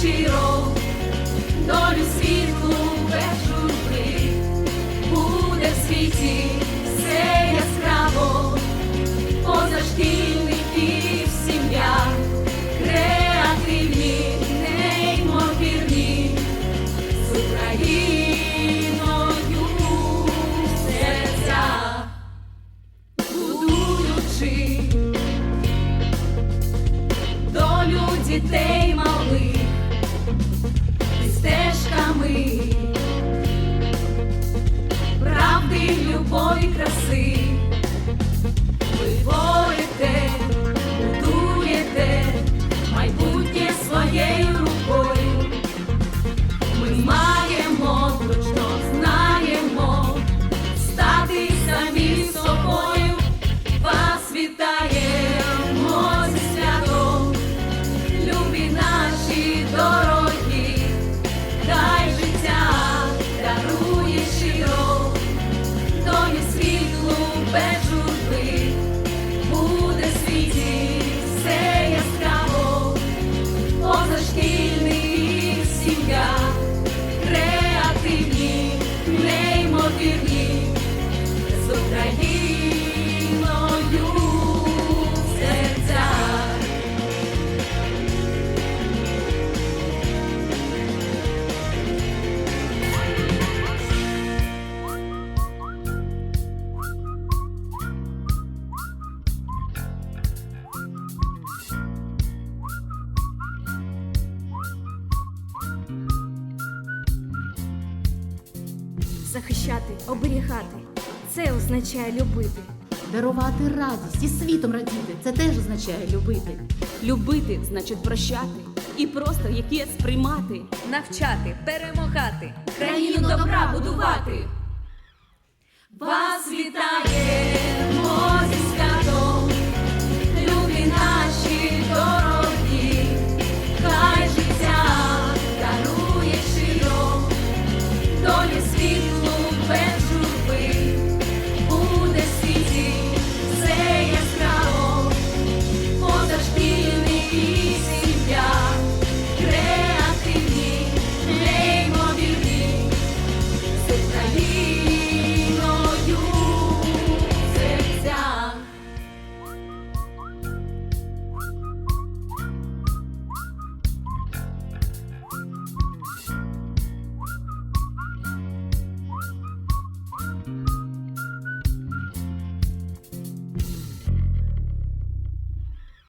щиро, долю світлу без журби, буде в світі все яскраво, позашкільників сім'я, креативні, неймовірні з Україною серця, будуючи. Дітей малих правди, любові, краси. Захищати, оберігати це означає любити. Дарувати радість і світом радіти це теж означає любити. Любити значить прощати і просто яке сприймати. навчати, перемагати, країну добра будувати. Вас вітаємо